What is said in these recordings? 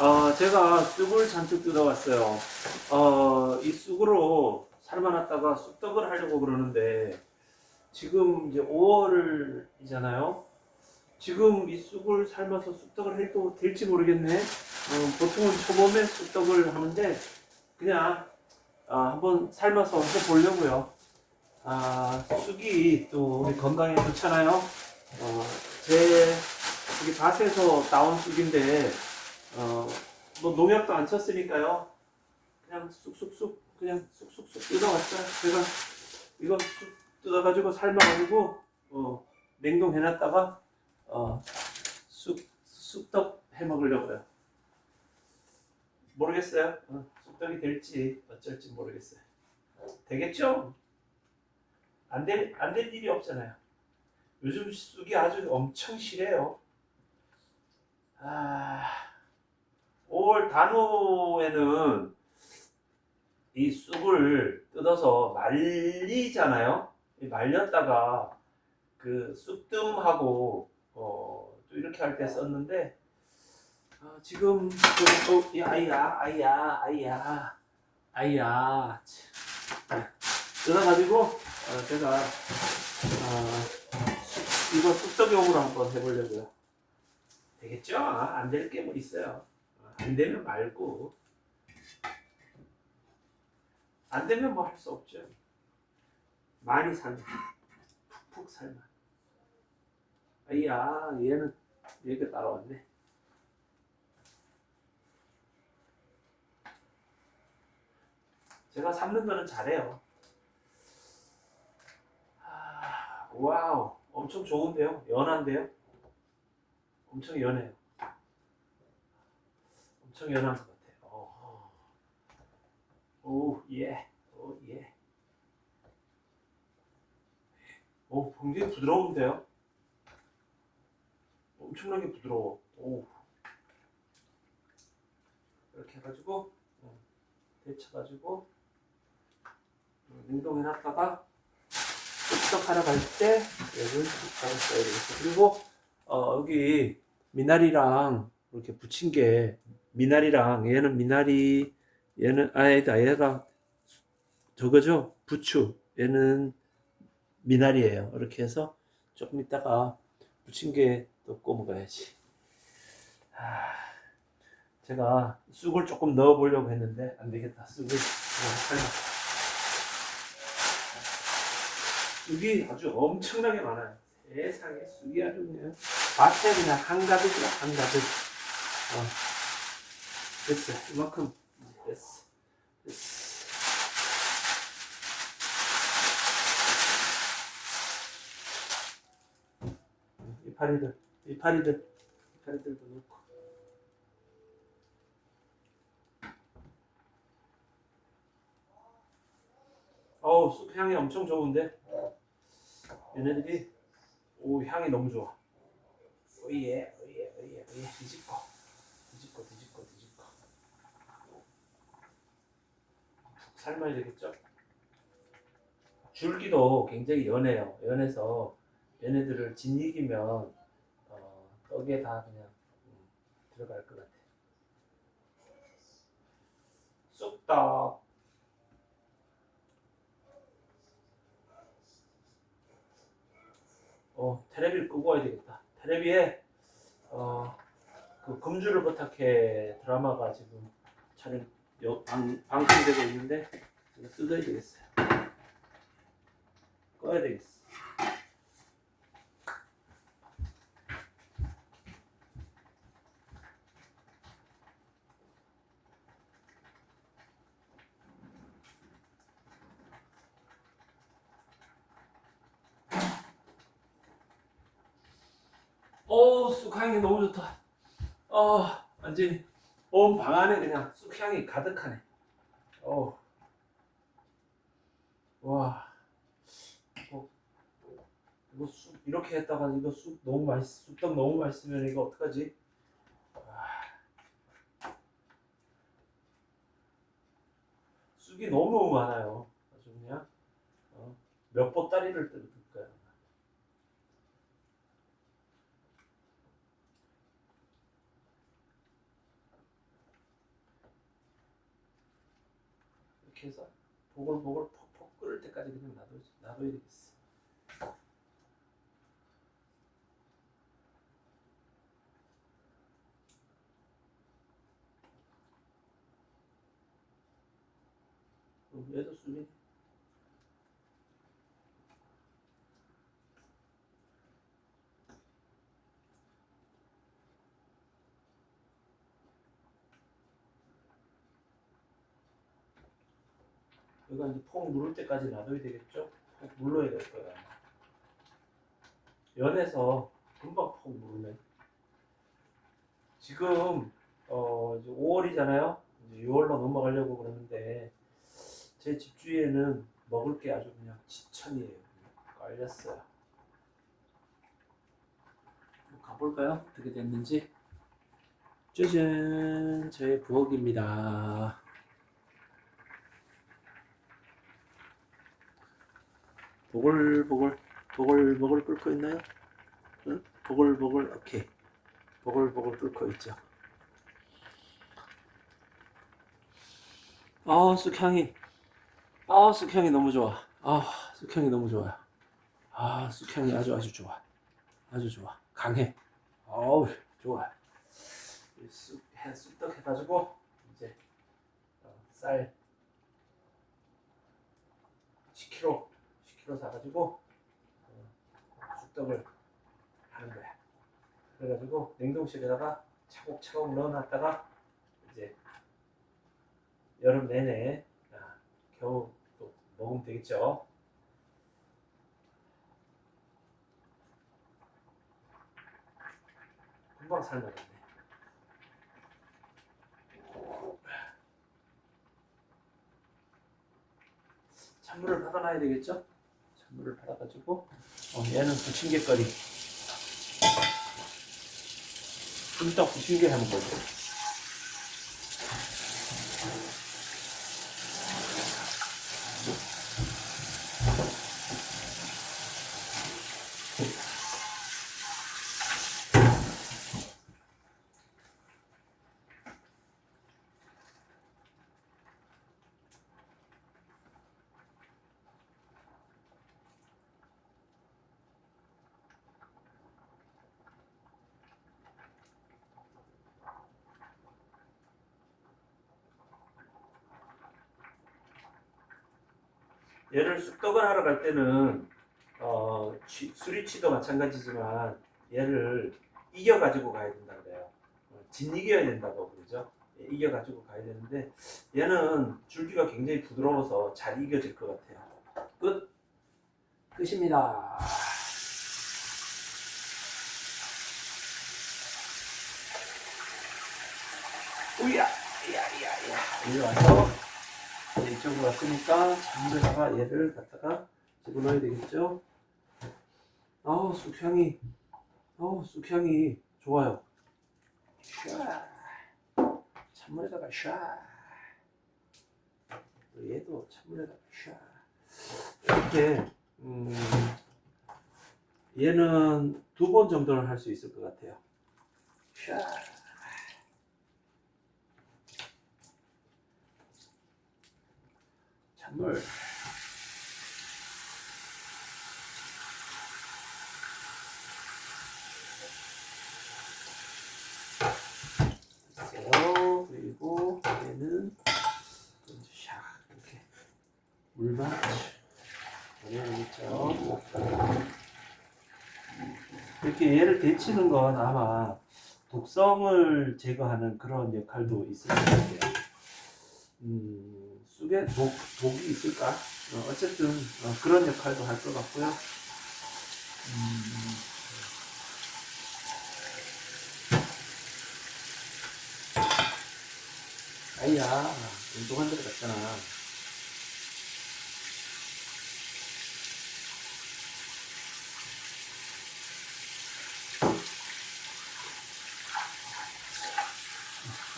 어, 제가 쑥을 잔뜩 뜯어왔어요. 어, 이 쑥으로 삶아놨다가 쑥떡을 하려고 그러는데, 지금 이제 5월이잖아요. 지금 이 쑥을 삶아서 쑥떡을 해도 될지 모르겠네. 어, 보통은 초봄에 쑥떡을 하는데, 그냥, 아, 한번 삶아서 해보려고요. 아, 쑥이 또 우리 건강에 좋잖아요. 어, 제, 여기 밭에서 나온 쑥인데, 어, 뭐 농약도 안 쳤으니까요. 그냥 쑥쑥쑥 그냥 쑥쑥쑥 뜯어왔어요. 제가 이거 쑥 뜯어가지고 삶아가지고 어, 냉동해놨다가 어, 쑥 쑥떡 해 먹으려고요. 모르겠어요. 어, 쑥떡이 될지 어쩔지 모르겠어요. 되겠죠? 안될 안 될 일이 없잖아요. 요즘 쑥이 아주 엄청 실해요. 아. 5월 단오에는 이 쑥을 뜯어서 말리잖아요. 이 말렸다가 그 쑥뜸하고 어, 또 이렇게 할 때 썼는데 어, 지금 그, 어, 이 아이야 아이야 아이야 아이야 참. 네. 뜯어가지고 어, 제가 어, 쑥- 이거 쑥떡용으로 한번 해보려고요. 되겠죠? 아, 안될 게 뭐 있어요. 안 되면 말고 안 되면 뭐 할 수 없죠. 많이 살면 푹푹 살면. 아이야 얘는 얘가 따라왔네. 제가 삶는 거는 잘해요. 아, 와우 엄청 좋은데요. 연한데요. 엄청 연해요. 엄청 연한 것 같아요. 어. 오, 예. 오, 예. 오, 굉장히 부드러운데요? 엄청나게 부드러워. 오. 이렇게 해가지고, 어, 데쳐가지고, 어, 냉동해놨다가, 뚝딱하러 갈 때, 얘를 뚝딱을 써야 되겠어. 그리고, 어, 여기, 미나리랑 이렇게 붙인 게, 미나리랑 얘는 미나리 얘는 아니다 얘가 저거죠? 부추. 얘는 미나리예요. 이렇게 해서 조금 있다가 게또 구워 먹어야지. 아, 제가 쑥을 조금 넣어 보려고 했는데 안 되겠다. 쑥을 쑥이 아주 엄청나게 많아요. 세상에 쑥이 아주 그냥 밭에 그냥 한가득이야 한가득. 어. 됐어. 이만큼 됐어. 됐어. 이파리들, 이파리들, 이파리들도 넣고. 어우, 쑥 향이 엄청 좋은데? 얘네들이, 오, 향이 너무 좋아. 오예, 오예, 오예, 오예, 뒤집고 뒤집고, 뒤집고. 푹 삶아야 되겠죠? 줄기도 굉장히 연해요. 연해서 얘네들을 짓이기면 어, 떡에 다 그냥 음, 들어갈 것 같아. 쑥떡. 어, 테레비를 끄고 와야 되겠다. 테레비에 어, 그 금주를 부탁해 드라마가 지금 촬영 여, 방, 방송되고 있는데 이거 뜯어야 되겠어요. 꺼야 되겠어. 오, 쑥향이 너무 좋다. 어, 완전히 온방 안에 그냥 쑥 향이 가득하네. 어, 와, 이거, 이거 쑥 이렇게 했다가 이거 쑥 너무 맛있, 쑥떡 너무 맛있으면 이거 어떡하지? 와. 쑥이 너무 너무 많아요. 아주 그냥 어, 몇 보따리를 뜯을 거야. 이렇게 해서 보글보글 퍽퍽 끓을 때까지 그냥 놔둬 놔둬야 되겠어. 어, 얘도 쑥이 여기가 이제 폭 누를 때까지 놔둬야 되겠죠? 폭 눌러야 될 거야. 연해서 금방 폭 누르네. 지금 어 이제 5월이잖아요. 이제 6월로 넘어가려고 그러는데 제 집 주위에는 먹을 게 아주 그냥 지천이에요. 깔렸어요. 가볼까요? 어떻게 됐는지. 짜잔, 저의 부엌입니다. 보글보글 보글보글 끓고 있나요? 응? 보글보글 오케이 보글보글 끓고 있죠. 아 쑥향이 아 쑥향이 너무 좋아. 아 쑥향이 너무 좋아요. 아 쑥향이 아주 아주 좋아. 아주 좋아. 강해. 어우 좋아. 이 쑥, 해, 쑥떡 해가지고 이제 어, 쌀 10kg 10kg 사가지고 어, 쑥떡을 하는 거야. 그래가지고 냉동실에다가 차곡차곡 넣어놨다가 이제 여름 내내 아, 겨우 또 먹으면 되겠죠. 금방 삶아졌네. 찬물을 받아놔야 되겠죠? 찬물을 받아가지고 어, 얘는 부침개거리 순떡 부침개 거죠. 얘를 쑥떡을 하러 갈 때는 어, 쥐- 수리치도 마찬가지지만 얘를 이겨 가지고 가야 된다 그래요. 어, 짓이겨야 된다고 그러죠. 예, 이겨 가지고 가야 되는데 얘는 줄기가 굉장히 부드러워서 잘 이겨질 것 같아요. 끝. 끝입니다. 우야, 야야야. 이리 와서 네, 이쪽으로 왔으니까 잠들다가 얘를 갖다가 집어넣어야 되겠죠? 아우 쑥향이. 아우 쑥향이. 좋아요. 샤. 찬물에다가 샤. 얘도 찬물에다가 샤. 이렇게 음, 얘는 두 번 정도는 할 수 있을 것 같아요. 샤 물. 그리고 얘는 샥 이렇게 물만 보내야겠죠. 이렇게 얘를 데치는 건 아마 독성을 제거하는 그런 역할도 있을 것 같아요. 음, 쑥에 독, 독이 있을까? 어, 어쨌든 어, 그런 역할도 할 것 같고요. 음, 아이야, 운동한 데로 갔잖아.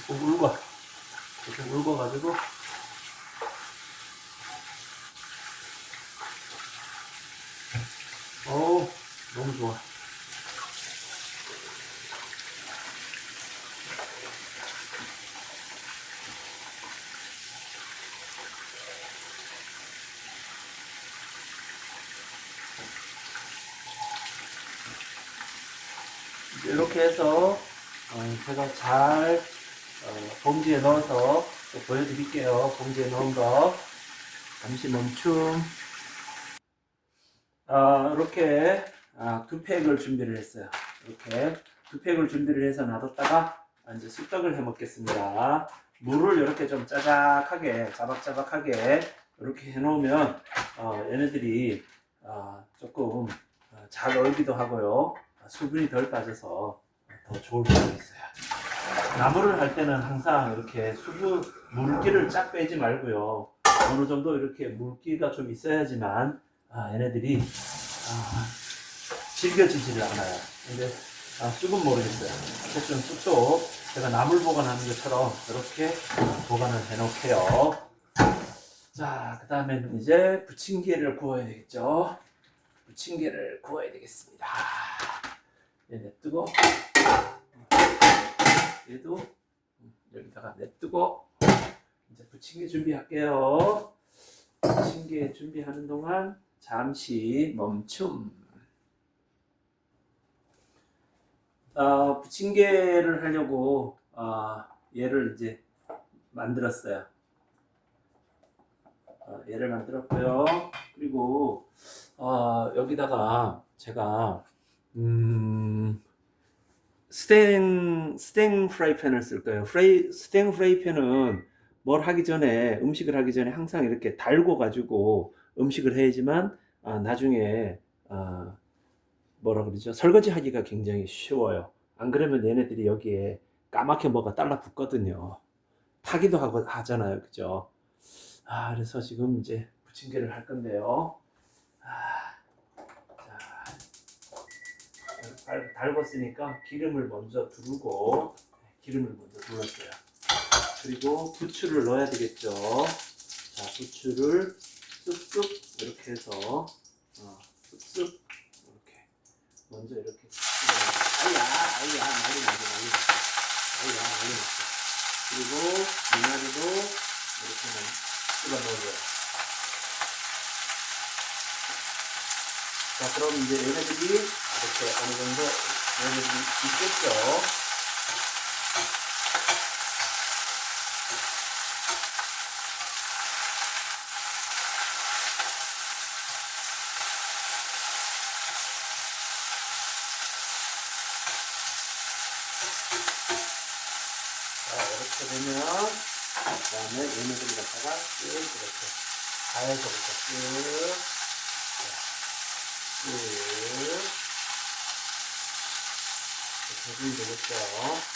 조금 울고, 조금 울고 가지고, 좋아. 이렇게 해서 어, 제가 잘 어, 봉지에 넣어서 보여드릴게요. 봉지에 넣은 거 잠시 멈춤. 아, 이렇게 아, 두 팩을 준비를 했어요. 이렇게 두 팩을 준비를 해서 놔뒀다가 이제 쑥떡을 해 먹겠습니다. 물을 이렇게 좀 짜작하게 자박자박하게 이렇게 해놓으면 어, 얘네들이 아, 조금 어, 잘 얼기도 하고요. 아, 수분이 덜 빠져서 더 좋을 것 있어요. 나물을 할 때는 항상 이렇게 수분 물기를 쫙 빼지 말고요. 어느 정도 이렇게 물기가 좀 있어야지만 아, 얘네들이 아, 질겨지지를 않아요. 근데 아, 쑥은 모르겠어요. 어쨌든 쑥도 제가 나물 보관하는 것처럼 이렇게 보관을 해놓게요. 자, 그 다음에는 이제 부침개를 구워야 되겠죠. 부침개를 구워야 되겠습니다. 얘 냅두고 얘도 여기다가 냅두고 이제 부침개 준비할게요. 부침개 준비하는 동안 잠시 멈춤. 어, 부침개를 하려고 어, 얘를 이제 만들었어요. 어, 얘를 만들었고요. 그리고 어, 여기다가 제가 음, 스텐 스텐 프라이팬을 쓸 거예요. 프라이 스텐 프라이팬은 뭘 하기 전에 음식을 하기 전에 항상 이렇게 달고 가지고 음식을 해야지만 아, 나중에 아, 뭐라 그러죠? 설거지 하기가 굉장히 쉬워요. 안 그러면 얘네들이 여기에 까맣게 뭐가 달라 붙거든요. 타기도 하고 하잖아요. 그죠? 아, 그래서 지금 이제 부침개를 할 건데요. 아, 자, 달, 달궜으니까 기름을 먼저 두르고 기름을 먼저 둘렀어요. 그리고 부추를 넣어야 되겠죠. 자, 부추를 쓱쓱 이렇게 해서 어, 쓱쓱 먼저 이렇게 아야 아야 난리 나죠 난리 아야 난리 났어. 그리고 미나리도 이렇게 씹어 넣어줘요. 자 그럼 이제 얘네들이 이렇게 어느 정도 얘네들이 있겠죠 자 이렇게 되면 그 다음에 얘네들을 갖다가 쭉 이렇게 가에서부터 쭉. 쭉. 이렇게 해주면 되겠죠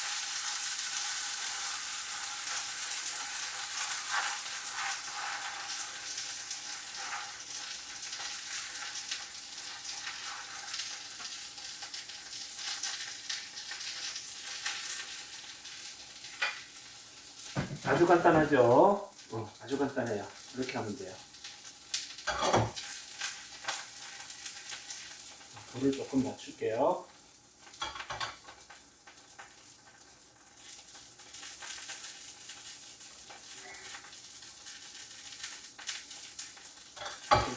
아주 간단하죠? 어, 아주 간단해요. 이렇게 하면 돼요. 불을 조금 낮출게요.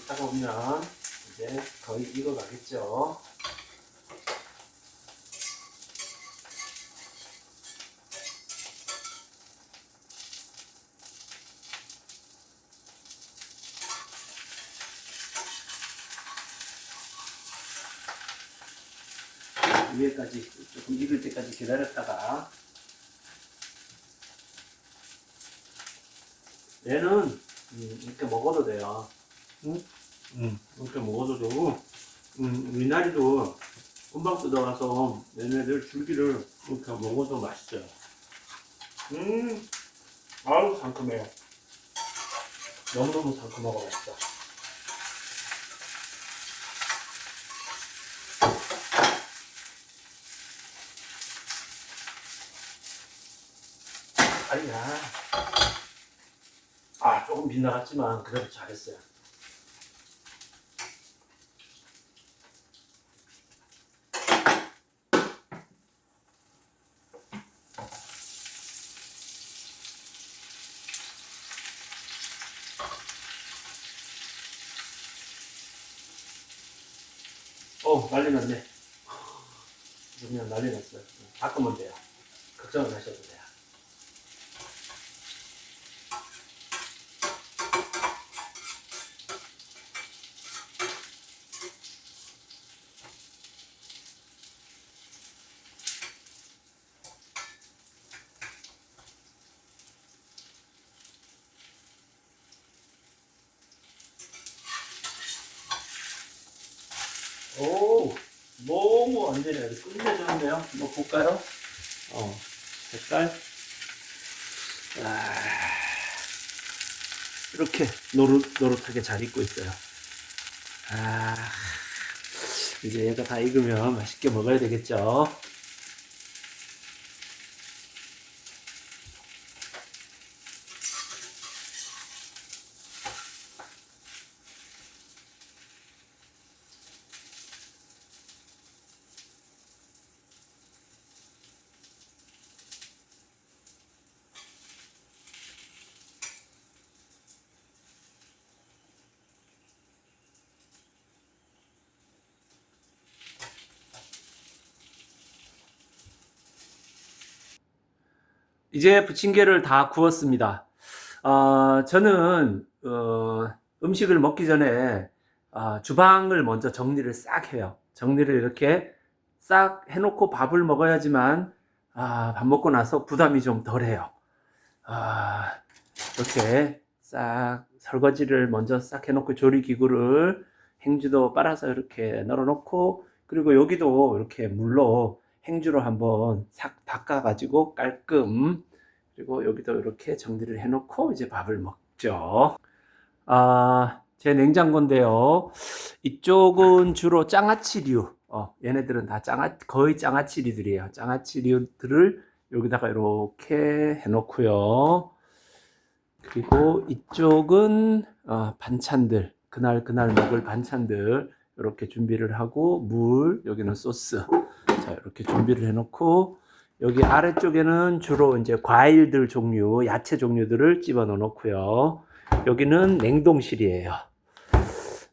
있다가 보면 이제 거의 익어가겠죠 위에까지 조금 익을 때까지 기다렸다가 얘는 음, 이렇게 먹어도 돼요. 응? 응, 이렇게 먹어도 되고 음, 미나리도 금방 뜯어와서 얘네들 줄기를 이렇게 먹어도 맛있어요. 음, 아유 상큼해요. 너무너무 상큼하고 맛있다. 아니야. 아, 조금 빗나갔지만 그래도 잘했어요. 어, 난리 났네. 그냥 난리 났어요. 바꾸면 돼요. 걱정을 하셔도 돼요. 오, 너무 완전히 아주 끝내줬네요. 한번 볼까요? 어, 색깔. 아, 이렇게 노릇, 노릇하게 잘 익고 있어요. 아, 이제 얘가 다 익으면 맛있게 먹어야 되겠죠? 이제 부침개를 다 구웠습니다. 어, 저는 어, 음식을 먹기 전에 어, 주방을 먼저 정리를 싹 해요. 정리를 이렇게 싹 해놓고 밥을 먹어야지만 아, 밥 먹고 나서 부담이 좀 덜해요. 아, 이렇게 싹 설거지를 먼저 싹 해놓고 조리 기구를 행주도 빨아서 이렇게 널어놓고 그리고 여기도 이렇게 물로 행주로 한번 싹 닦아가지고 깔끔 그리고 여기도 이렇게 정리를 해놓고 이제 밥을 먹죠. 아, 제 냉장고인데요. 이쪽은 주로 장아찌류. 어, 얘네들은 다 장아, 거의 장아찌류들이에요. 장아찌류들을 여기다가 이렇게 해놓고요. 그리고 이쪽은 어, 반찬들, 그날 그날 먹을 반찬들 이렇게 준비를 하고 물, 여기는 소스. 자, 이렇게 준비를 해놓고 여기 아래쪽에는 주로 이제 과일들 종류, 야채 종류들을 집어넣어 놓고요. 여기는 냉동실이에요.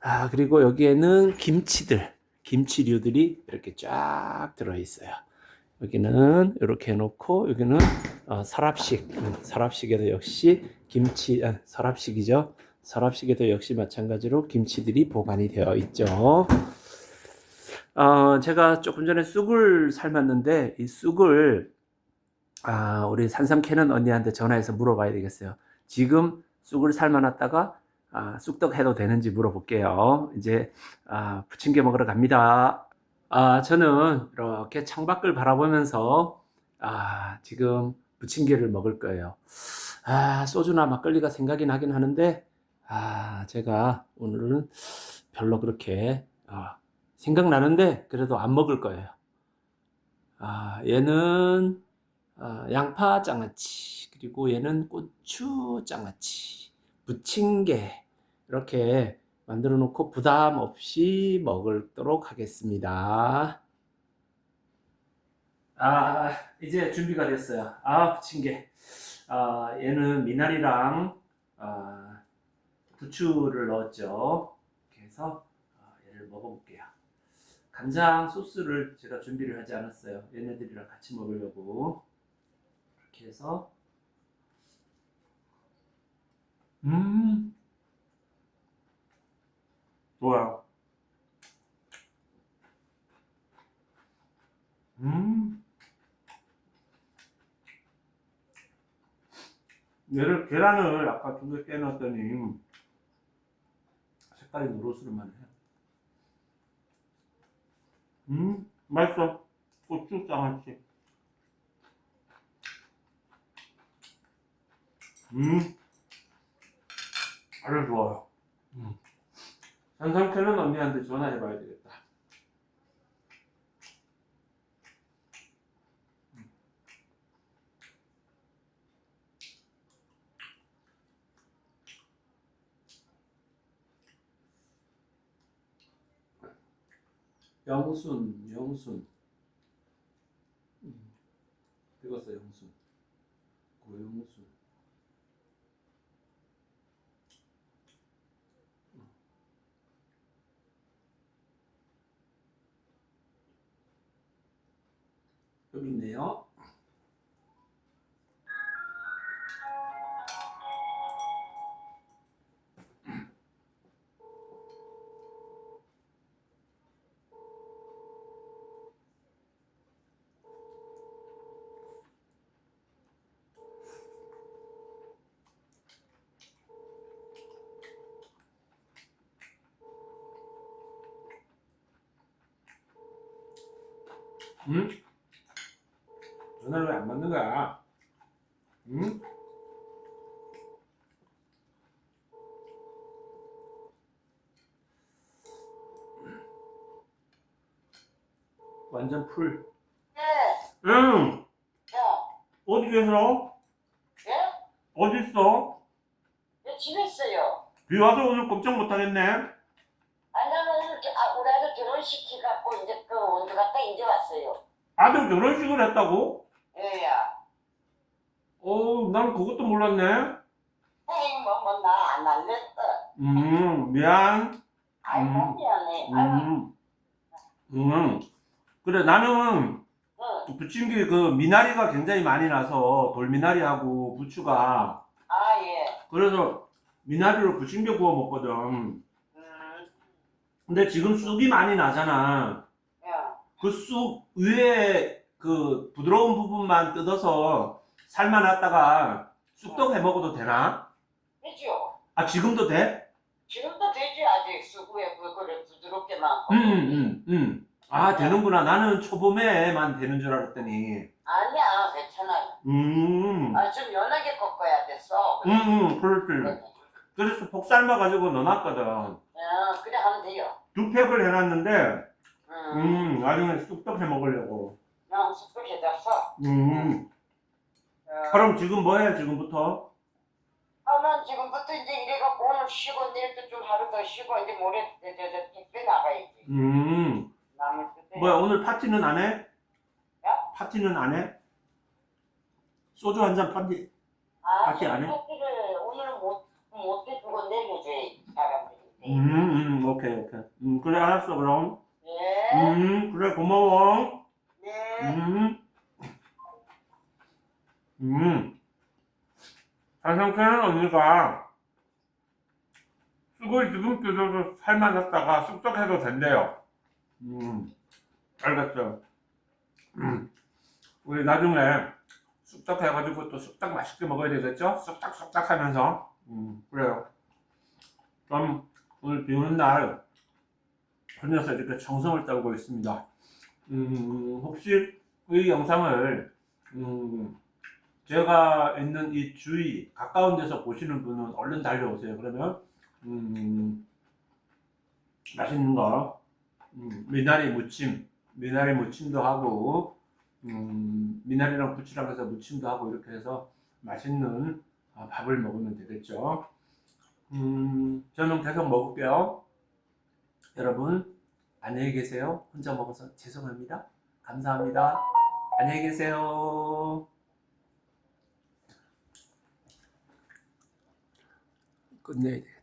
아, 그리고 여기에는 김치들, 김치류들이 이렇게 쫙 들어 있어요. 여기는 이렇게 해놓고 여기는 어, 서랍식, 음, 서랍식에도 역시 김치, 아, 서랍식이죠. 서랍식에도 역시 마찬가지로 김치들이 보관이 되어 있죠. 어, 제가 조금 전에 쑥을 삶았는데 이 쑥을 아, 우리 산삼 캐는 언니한테 전화해서 물어봐야 되겠어요. 지금 쑥을 삶아놨다가 아, 쑥떡 해도 되는지 물어볼게요. 이제 아, 부침개 먹으러 갑니다. 아, 저는 이렇게 창밖을 바라보면서 아, 지금 부침개를 먹을 거예요. 아, 소주나 막걸리가 생각이 나긴 하는데 아, 제가 오늘은 별로 그렇게 아, 생각나는데 그래도 안 먹을 거예요. 아, 얘는 아, 양파 장아찌 그리고 얘는 고추 장아찌 부침개 이렇게 만들어 놓고 부담 없이 먹도록 하겠습니다. 아, 이제 준비가 됐어요. 아, 부침개. 아, 얘는 미나리랑 아, 부추를 넣었죠. 이렇게 해서 아, 얘를 먹어볼게요. 간장 소스를 제가 준비를 하지 않았어요. 얘네들이랑 같이 먹으려고. 이렇게 해서 음 좋아요. 음 얘를 계란을 아까 두개 깨놨더니 색깔이 노릇스름하네. 음 맛있어. 고추 장아찌. 음 아주 좋아요. 음. 산삼캐는 언니한테 전화해봐야 되겠다. 영순, 영순. 음, 읽었어, 영순. 고영순. 좀 있네요. 응? 전화를 왜 안 받는 거야? 응? 완전 풀. 네, 응. 야, 어디 계세요? 예? 어디 있어? 예, 집에 있어요. 비 와서 오늘 걱정 못 하겠네. 아니, 나는 오늘, 저- 아, 우리 아들 결혼시키갖고, 이제 그 원주 갔다 이제 왔어요. 아들 결혼식을 했다고? 예, 야. 어, 난 그것도 몰랐네. 에이, 뭐, 뭐, 나안 알렸어. 음, 미안. 아이고, 음. 미안해. 아이고, 음, 음. 그래, 나는 응. 부침개 그 미나리가 굉장히 많이 나서 돌미나리하고 부추가 아, 예. 그래서 미나리로 부침개 구워 먹거든. 음, 근데 지금 쑥이 많이 나잖아. 야. 그쑥 위에 그 부드러운 부분만 뜯어서 삶아놨다가 쑥떡 해 먹어도 되나? 되죠? 아 지금도 돼? 지금도 되지, 아직. 수구에 그거를 부드럽게만. 응, 응, 응. 아 되는구나. 나는 초봄에만 되는 줄 알았더니. 아니야, 괜찮아. 음, 아, 좀 연하게 꺾어야 됐어. 응, 응, 그렇지. 그래. 그래서 폭 삶아가지고 넣어놨거든. 어, 그래 하면 돼요. 두 팩을 해놨는데, 음, 음, 나중에 쑥떡 해 먹으려고. 그냥 쑥도 해졌어. 음. 어. 그럼 지금 뭐 해, 지금부터? 아, 난 지금부터 이제 이래갖고 오늘 쉬고 내일도 좀 하루 더 쉬고 이제 모레 저, 저, 저, 택배 나가야지. 음. 뜻에. 뭐야, 오늘 파티는 안 해? 야? 파티는 안 해? 소주 한 잔 파티. 아, 파티 안 해? 파티를 오늘은 못, 못 해주고 내려줘야지, 사람들이. 음, 음, 오케이, 오케이. 음, 그래, 알았어, 그럼. 예, 음, 그래, 고마워. 네. 음. 음. 한상태는 언니가 쑥을 지금 뜯어서 삶아놨다가 쑥떡해도 된대요. 음, 알겠어요. 음. 우리 나중에 쑥떡 해가지고 또 쑥떡 맛있게 먹어야 되겠죠? 쑥떡 쑥떡 하면서. 음, 그래요. 그럼 오늘 비 오는 날 혼자서 이렇게 정성을 떨고 있습니다. 음, 혹시 이 영상을 음, 제가 있는 이 주위 가까운 데서 보시는 분은 얼른 달려오세요. 그러면 음, 맛있는 거 음, 미나리 무침, 미나리 무침도 하고 음, 미나리랑 부추랑 해서 무침도 하고 이렇게 해서 맛있는 아, 밥을 먹으면 되겠죠. 음, 저는 계속 먹을게요. 여러분 안녕히 계세요. 혼자 먹어서 죄송합니다. 감사합니다. 안녕히 계세요. 끝내야 돼.